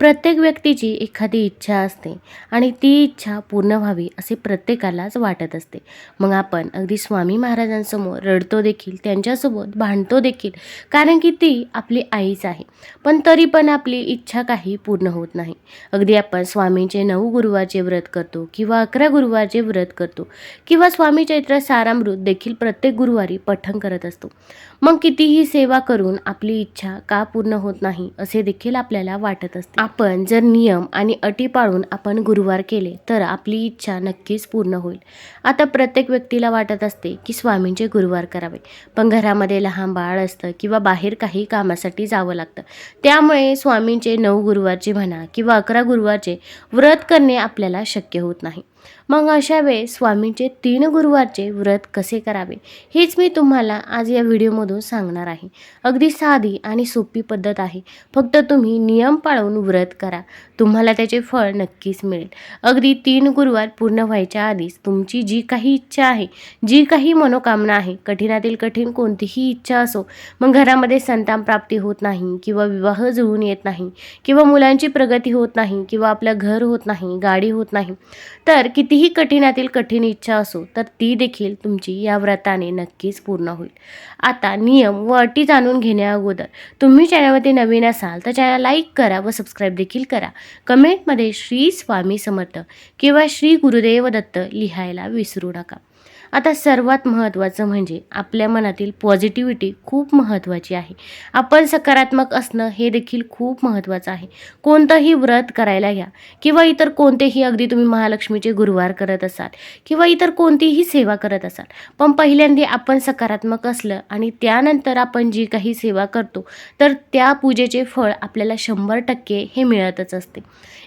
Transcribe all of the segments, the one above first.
प्रत्येक व्यक्तीची एखादी इच्छा असते आणि ती इच्छा पूर्ण व्हावी असे प्रत्येकालाच वाटत असते. मग आपण अगदी स्वामी महाराजांसमोर रडतो देखील त्यांच्यासोबत भांडतो देखील कारण की ती आपली आईच आहे. पण तरी पण आपली इच्छा काही पूर्ण होत नाही. अगदी आपण स्वामींचे नऊ गुरुवारचे व्रत करतो किंवा अकरा गुरुवारचे व्रत करतो किंवा स्वामी चैत्र सारामृत देखील प्रत्येक गुरुवारी पठण करत असतो. मग कितीही सेवा करून आपली इच्छा का पूर्ण होत नाही असे देखील आपल्याला वाटत असते. आपण जर नियम आणि अटी पाळून आपण गुरुवार केले तर आपली इच्छा नक्कीच पूर्ण होईल. आता प्रत्येक व्यक्तीला वाटत असते की स्वामींचे गुरुवार करावे. पण घरामध्ये लहान बाळ असतं किंवा बाहेर काही कामासाठी जावं लागतं. त्यामुळे स्वामींचे नऊ गुरुवारचे म्हणा किंवा अकरा गुरुवारचे व्रत करणे आपल्याला शक्य होत नाही. मग अशा वेळेस स्वामींचे तीन गुरुवारचे व्रत कसे करावे हेच मी तुम्हाला आज या व्हिडिओमधून सांगणार आहे. अगदी साधी आणि सोपी पद्धत आहे. फक्त तुम्ही नियम पाळून व्रत करा. तुम्हाला त्याचे फळ नक्कीच मिळेल. अगदी तीन गुरुवार पूर्ण व्हायच्या आधीच तुमची जी काही इच्छा आहे जी काही मनोकामना आहे कठीणातील कठीण कोणतीही इच्छा असो मग घरामध्ये संतान प्राप्ती होत नाही किंवा विवाह जुळून येत नाही किंवा मुलांची प्रगती होत नाही किंवा आपलं घर होत नाही गाडी होत नाही तर कितीही कठीणातील कठीण इच्छा असो तर ती देखील तुमची या व्रताने नक्कीच पूर्ण होईल. आता नियम व अटी जाणून घेण्या अगोदर तुम्ही चॅनलवरती नवीन असाल तर चॅनल लाईक करा व सबस्क्राईब देखील करा. कमेंटमध्ये श्री स्वामी समर्थ किंवा श्री गुरुदेव दत्त लिहायला विसरू नका. आता सर्वात महत्त्वाचं म्हणजे आपल्या मनातील पॉझिटिव्हिटी खूप महत्त्वाची आहे. आपण सकारात्मक असणं हे देखील खूप महत्त्वाचं आहे. कोणतंही व्रत करायला घ्या किंवा इतर कोणतेही अगदी तुम्ही महालक्ष्मीचे गुरुवार करत असाल किंवा इतर कोणतीही सेवा करत असाल पण पहिल्यांदा आपण सकारात्मक असलं आणि त्यानंतर आपण जी काही सेवा करतो तर त्या पूजेचे फळ आपल्याला शंभर टक्के हे मिळतच असते.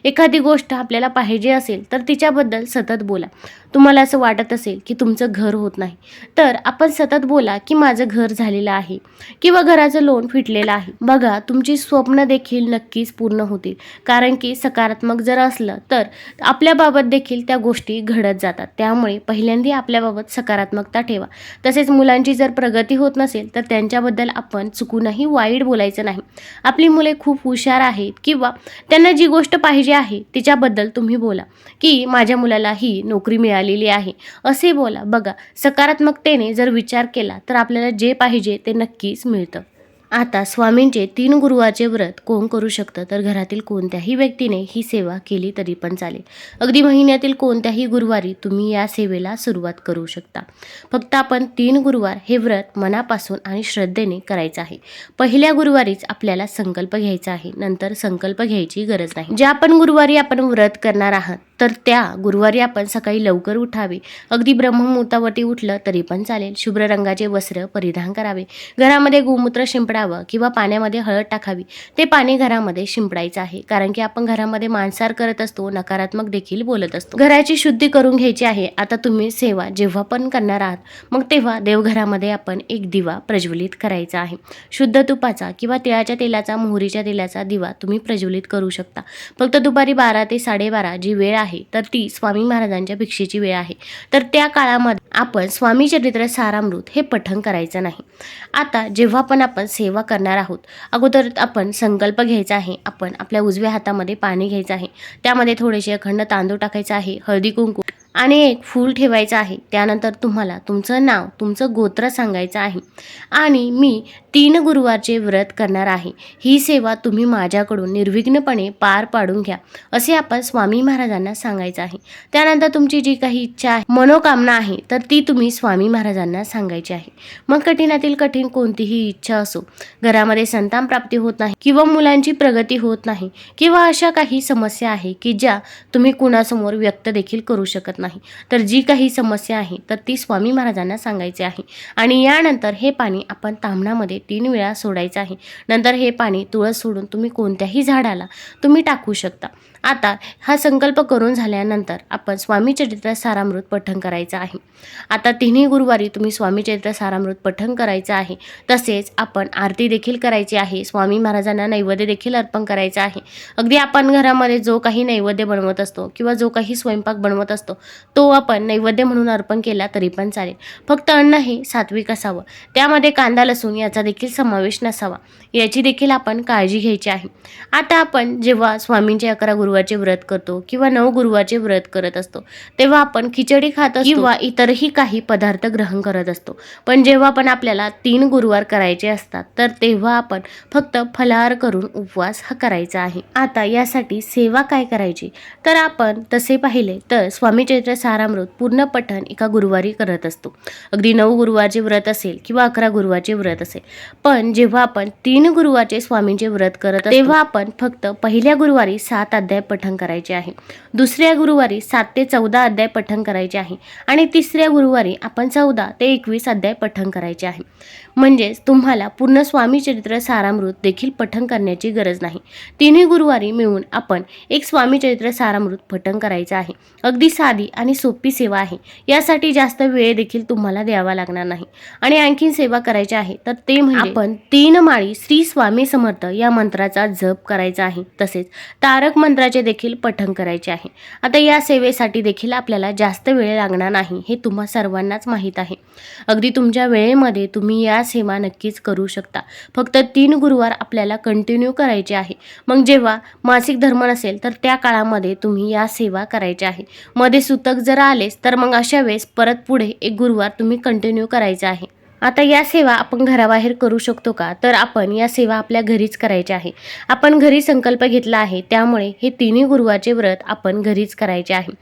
एखादी गोष्ट आपल्याला पाहिजे असेल तर तिच्याबद्दल सतत बोला. तुम्हाला असं वाटत असेल की तुमचं घर होत नाही. तर आपण सतत बोला की माझं घर झालेलं आहे किंवा घराचं लोन फिटलेलं आहे. बघा तुमची स्वप्न देखील नक्कीच पूर्ण होतील. कारण की सकारात्मक जर असलं तर आपल्याबाबत देखील त्या गोष्टी घडत जातात. त्यामुळे पहिल्यांदा आपल्याबाबत सकारात्मकता ठेवा. तसेच मुलांची जर प्रगती होत नसेल तर त्यांच्याबद्दल आपण चुकूनही वाईट बोलायचं नाही. आपली मुले खूप हुशार आहेत किंवा त्यांना जी गोष्ट पाहिजे आहे तिच्याबद्दल तुम्ही बोला की माझ्या मुलाला ही नोकरी मिळालेली आहे. असे बोला. बघा सकारात्मकतेने जर विचार केला तर आपल्याला जे पाहिजे ते नक्कीच मिळतं. आता स्वामींचे तीन गुरुवारचे व्रत कोण करू शकतं? तर घरातील कोणत्याही व्यक्तीने ही सेवा केली तरी पण चालेल. अगदी महिन्यातील कोणत्याही गुरुवारी तुम्ही या सेवेला सुरुवात करू शकता. फक्त आपण तीन गुरुवार हे व्रत मनापासून आणि श्रद्धेने करायचं आहे. पहिल्या गुरुवारीच आपल्याला संकल्प घ्यायचा आहे. नंतर संकल्प घ्यायची गरज नाही. ज्या आपण गुरुवारी आपण व्रत करणार आहात तर त्या गुरुवारी आपण सकाळी लवकर उठावे. अगदी ब्रह्ममुहूर्तावरती उठलं तरी पण चालेल. शुभ्र रंगाचे वस्त्र परिधान करावे. घरामध्ये गोमूत्र शिंपडावं किंवा पाण्यामध्ये हळद टाकावी. ते पाणी घरामध्ये शिंपडायचं आहे. कारण की आपण घरामध्ये मांसार करत असतो नकारात्मक देखील बोलत असतो. घराची शुद्धी करून घ्यायची आहे. आता तुम्ही सेवा जेव्हा पण करणार आहात मग तेव्हा देवघरामध्ये आपण एक दिवा प्रज्वलित करायचा आहे. शुद्ध तुपाचा किंवा तिळाच्या तेलाचा मोहरीच्या तेलाचा दिवा तुम्ही प्रज्वलित करू शकता. फक्त दुपारी बारा ते साडेबारा जी वेळ आहे तर ती स्वामी महाराजांच्या भिक्षेची वेळ आहे. तर त्या काळामध्ये आपण स्वामी चरित्र सारामृत हे पठण करायचं नाही. आता जेव्हा पण आपण सेवा करणार आहोत अगोदर आपण संकल्प घ्यायचा आहे आपण आपल्या उजव्या हातामध्ये पाणी घ्यायचं आहे. त्यामध्ये थोडेसे अखंड तांदूळ टाकायचा आहे हळदी कुंकू आणि एक फूल ठेवायचं आहे. त्यानंतर तुम्हाला तुमचं नाव तुमचं गोत्र सांगायचं आहे. आणि मी तीन गुरुवारचे व्रत करणार आहे. ही सेवा तुम्ही माझ्याकडून निर्विघ्नपणे पार पाडून घ्या असे आपण स्वामी महाराजांना सांगायचं आहे. त्यानंतर तुमची जी काही इच्छा आहे मनोकामना आहे तर ती तुम्ही स्वामी महाराजांना सांगायची आहे. मग कठीणातील कठीण कोणतीही इच्छा असो घरामध्ये संतान प्राप्ती होत नाही किंवा मुलांची प्रगती होत नाही किंवा अशा काही समस्या आहे की ज्या तुम्ही कुणासमोर व्यक्त देखील करू शकत नाही. तर जी काही समस्या आहे तर ती स्वामी महाराजांना सांगायची आहे. आणि यानंतर हे पाणी आपण तांबणामध्ये तीन वेळा सोडायचं आहे. नंतर हे पाणी तुळस सोडून तुम्ही कोणत्याही झाडाला तुम्ही टाकू शकता. आता हा संकल्प करून झाल्यानंतर आपण स्वामी चरित्र सारामृत पठण करायचं आहे. आता तिन्ही गुरुवारी तुम्ही स्वामी चरित्र सारामृत पठण करायचं आहे. तसेच आपण आरती देखील करायची आहे. स्वामी महाराजांना नैवेद्य देखील अर्पण करायचं आहे. अगदी आपण घरामध्ये जो काही नैवेद्य बनवत असतो किंवा जो काही स्वयंपाक बनवत असतो तो आपण नैवेद्य म्हणून अर्पण केला तरी पण चालेल. फक्त अन्न हे सात्विक असावं. त्यामध्ये कांदा लसूण याचा देखील समावेश नसावा. याची देखील आपण काळजी घ्यायची आहे. आता आपण जेव्हा स्वामींचे अकरा गुरुवारचे व्रत करतो किंवा नऊ गुरुवारचे व्रत करत असतो तेव्हा आपण खिचडी खात असतो किंवा इतरही काही पदार्थ ग्रहण करत असतो. पण जेव्हा पण आपल्याला तीन गुरुवार करायचे असतात तर तेव्हा आपण फक्त फलाहार करून उपवास हा करायचा आहे. आता यासाठी सेवा काय करायची? तर आपण तसे पाहिले तर स्वामीचे चैत्र सारामृत पूर्ण पठण एका गुरुवारी करत असतो. अगदी नऊ गुरुवारचे व्रत असेल किंवा अकरा गुरुवारचे व्रत असेल. पण जेव्हा आपण तीन गुरुवारचे स्वामींचे व्रत करत तेव्हा आपण फक्त पहिल्या गुरुवारी सात अध्याय पठण करायचे आहे. दुसऱ्या गुरुवारी सात ते चौदा अध्याय पठण करायचे आहे. आणि तिसऱ्या गुरुवारी आपण चौदा ते एकवीस अध्याय पठण करायचे आहे. म्हणजेच तुम्हाला पूर्ण स्वामी चरित्र सारामृत देखील पठण करण्याची गरज नाही. तिन्ही गुरुवारी मिळून आपण एक स्वामी चरित्र सारामृत पठण करायचं आहे. अगदी साधी आणि सोपी सेवा आहे. यासाठी जास्त वेळ देखील तुम्हाला द्यावा लागणार नाही. आणि आणखीन सेवा करायची आहे तर ते म्हणजे आपण तीन माळी श्री स्वामी समर्थ या मंत्राचा जप करायचा आहे. तसेच तारक मंत्राचे देखील पठण करायचे आहे. आता या सेवेसाठी देखील आपल्याला जास्त वेळ लागणार नाही हे तुम्हा सर्वांनाच माहीत आहे. अगदी तुमच्या वेळेमध्ये तुम्ही या सेवा नक्कीच करू शकता. फक्त तीन गुरुवार आपल्याला कंटिन्यू करायचे आहे. मग जेव्हा मासिक धर्म नसेल तर त्या काळामध्ये तुम्ही या सेवा करायच्या आहे. मध्ये सुतक जर आलेच तर मग अशा वेळेस परत पुढे एक गुरुवार तुम्ही कंटिन्यू करायचा आहे. आता या सेवा आपण घराबाहेर करू शकतो का? तर आपण या सेवा आपल्या घरीच करायच्या आहे. आपण घरी संकल्प घेतला आहे त्यामुळे हे तिन्ही गुरुवारचे व्रत आपण घरीच करायचे आहे.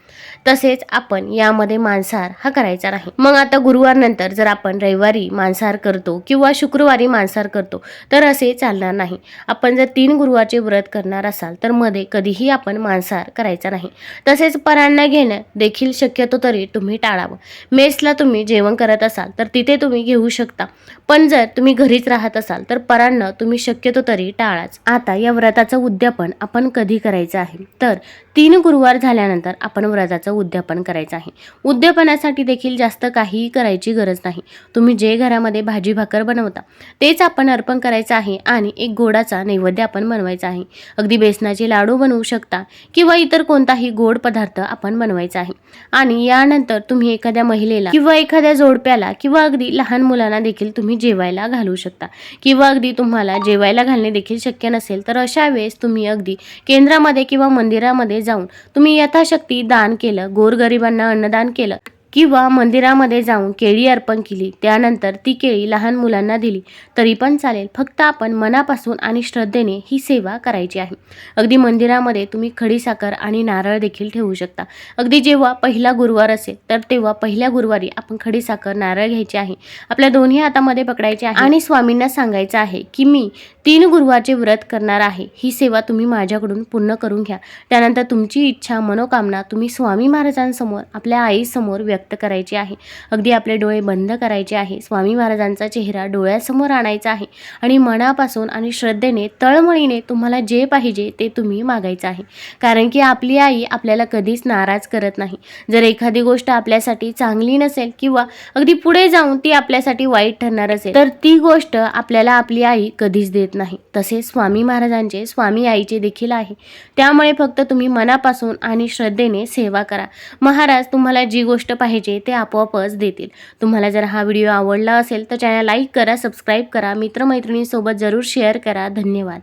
तसेच आपण यामध्ये मांसाहार हा करायचा नाही. मग आता गुरुवार नंतर जर आपण रविवारी मांसाहार करतो किंवा शुक्रवारी मांसाहार करतो तर असे चालणार नाही. आपण जर तीन गुरुवारचे व्रत करणार असाल तर मध्ये कधीही आपण मांसाहार करायचा नाही. तसेच परांना घेणं देखील शक्यतो तरी तुम्ही टाळावं. मेसला तुम्ही जेवण करत असाल तर तिथे तुम्ही घेऊ शकता. पण जर तुम्ही घरीच राहत असाल तर परांना तुम्ही शक्यतो तरी टाळाच. आता या व्रताचं उद्यापन आपण कधी करायचं आहे? तर तीन गुरुवार झाल्यानंतर आपण व्रताचं उद्यापन करायचं आहे. उद्यापनासाठी देखील जास्त काहीही करायची गरज नाही. तुम्ही जे घरामध्ये भाजी भाकर बनवता तेच आपण अर्पण करायचं आहे आणि एक गोडाचा नैवेद्य आपण बनवायचा आहे. अगदी बेसनाचे लाडू बनवू शकता किंवा इतर कोणताही गोड पदार्थ आपण बनवायचा आहे. आणि यानंतर तुम्ही एखाद्या महिलेला किंवा एखाद्या जोडप्याला किंवा अगदी लहान मुलांना मुलांना देखील तुम्ही जेवायला घालू शकता. किंवा अगदी तुम्हाला जेवायला घालणे देखील शक्य नसेल तर अशा वेळेस तुम्ही अगदी केंद्रामध्ये किंवा मंदिरामध्ये जाऊन तुम्ही यथाशक्ती दान केलं गोरगरिबांना अन्नदान केलं किंवा मंदिरामध्ये जाऊन केळी अर्पण केली. त्यानंतर ती केळी लहान मुलांना दिली. तरी पण चालेल. फक्त आपण मनापासून आणि श्रद्धेने ही सेवा करायची आहे. अगदी मंदिरामध्ये तुम्ही खडीसाखर आणि नारळ देखील ठेवू शकता. अगदी जेव्हा पहिला गुरुवार असेल तर तेव्हा पहिल्या गुरुवारी आपण खडीसाखर नारळ घ्यायची आहे. आपल्या दोन्ही हातामध्ये पकडायचे आहे. आणि स्वामींना सांगायचं आहे की मी तीन गुरुवारचे व्रत करणार आहे. ही सेवा तुम्ही माझ्याकडून पूर्ण करून घ्या. त्यानंतर तुमची इच्छा मनोकामना तुम्ही स्वामी महाराजांसमोर आपल्या आईसमोर व्यक्त करायची आहे. अगदी आपले डोळे बंद करायचे आहे. स्वामी महाराजांचा चेहरा डोळ्यासमोर आणायचा आहे आणि मनापासून आणि श्रद्धेने तळमळीने तुम्हाला जे पाहिजे ते तुम्ही मागायचं आहे. कारण की आपली आई आपल्याला कधीच नाराज करत नाही. जर एखादी गोष्ट आपल्यासाठी चांगली नसेल किंवा अगदी पुढे जाऊन ती आपल्यासाठी वाईट ठरणार असेल तर ती गोष्ट आपल्याला आपली आई कधीच देत नाही. तसेच स्वामी महाराजांचे स्वामी आईचे देखील आहे. त्यामुळे फक्त तुम्ही मनापासून आणि श्रद्धेने सेवा करा. महाराज तुम्हाला जी गोष्ट पाहिजे पाहिजे ते आपोआपच देतील. तुम्हाला जर हा व्हिडिओ आवडला असेल तर चॅनल लाईक करा सबस्क्राईब करा मित्रमैत्रिणींसोबत जरूर शेअर करा. धन्यवाद.